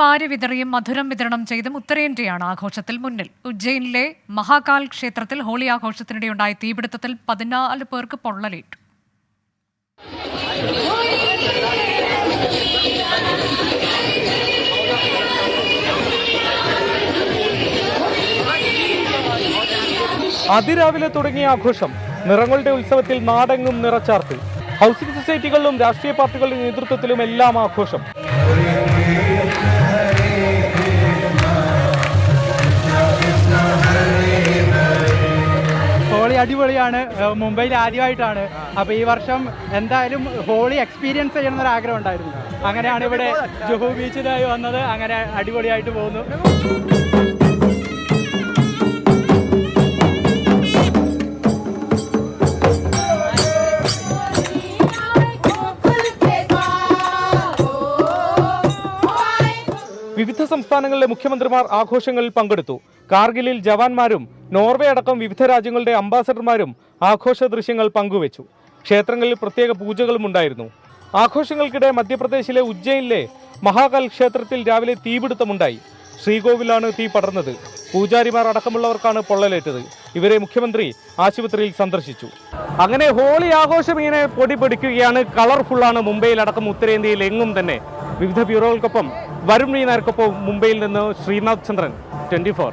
വാരി വിതറിയും മധുരം വിതരണം ചെയ്തും ഉത്തരേന്ത്യയാണ് ആഘോഷത്തിൽ മുന്നിൽ. ഉജ്ജയിനിലെ മഹാകാൽ ക്ഷേത്രത്തിൽ ഹോളി ആഘോഷത്തിനിടെയുണ്ടായ തീപിടുത്തത്തിൽ പതിനാല് പേർക്ക് പൊള്ളലേറ്റു. അതിരാവിലെ തുടങ്ങിയ ആഘോഷം നിറങ്ങളുടെ ഉത്സവത്തിൽ നാടെങ്ങും നിറച്ചാർത്തി. ഹൗസിംഗ് സൊസൈറ്റികളിലും രാഷ്ട്രീയ പാർട്ടികളുടെ നേതൃത്വത്തിലും എല്ലാം ആഘോഷം. അടിപൊളിയാണ്. മുംബൈയിൽ ആദ്യമായിട്ടാണ്. അപ്പൊ ഈ വർഷം എന്തായാലും ഹോളി എക്സ്പീരിയൻസ് ചെയ്യണം എന്നൊരു ആഗ്രഹം ഉണ്ടായിരുന്നു. അങ്ങനെയാണ് ഇവിടെ ജുഹു ബീച്ചിലായി വന്നത്. അങ്ങനെ അടിപൊളിയായിട്ട് പോകുന്നു. വിവിധ സംസ്ഥാനങ്ങളിലെ മുഖ്യമന്ത്രിമാർ ആഘോഷങ്ങളിൽ പങ്കെടുത്തു. കാർഗിലിൽ ജവാന്മാരും നോർവേ അടക്കം വിവിധ രാജ്യങ്ങളുടെ അംബാസഡർമാരും ആഘോഷ ദൃശ്യങ്ങൾ പങ്കുവച്ചു. ക്ഷേത്രങ്ങളിൽ പ്രത്യേക പൂജകളും ഉണ്ടായിരുന്നു. ആഘോഷങ്ങൾക്കിടെ മധ്യപ്രദേശിലെ ഉജ്ജയിനിലെ മഹാകാൽ ക്ഷേത്രത്തിൽ രാവിലെ തീപിടുത്തമുണ്ടായി. ശ്രീകോവിലാണ് തീ പടർന്നത്. പൂജാരിമാർ അടക്കമുള്ളവർക്കാണ് പൊള്ളലേറ്റത്. ഇവരെ മുഖ്യമന്ത്രി ആശുപത്രിയിൽ സന്ദർശിച്ചു. അങ്ങനെ ഹോളി ആഘോഷം ഇങ്ങനെ പൊടി പിടിക്കുകയാണ്. കളർഫുള്ളാണ് മുംബൈയിൽ അടക്കം ഉത്തരേന്ത്യയിൽ എങ്ങും തന്നെ. വിവിധ ബ്യൂറോകൾക്കൊപ്പം വരുൺ മീനാർക്കൊപ്പം മുംബൈയിൽ നിന്ന് ശ്രീനാഥ് ചന്ദ്രൻ. Twenty four.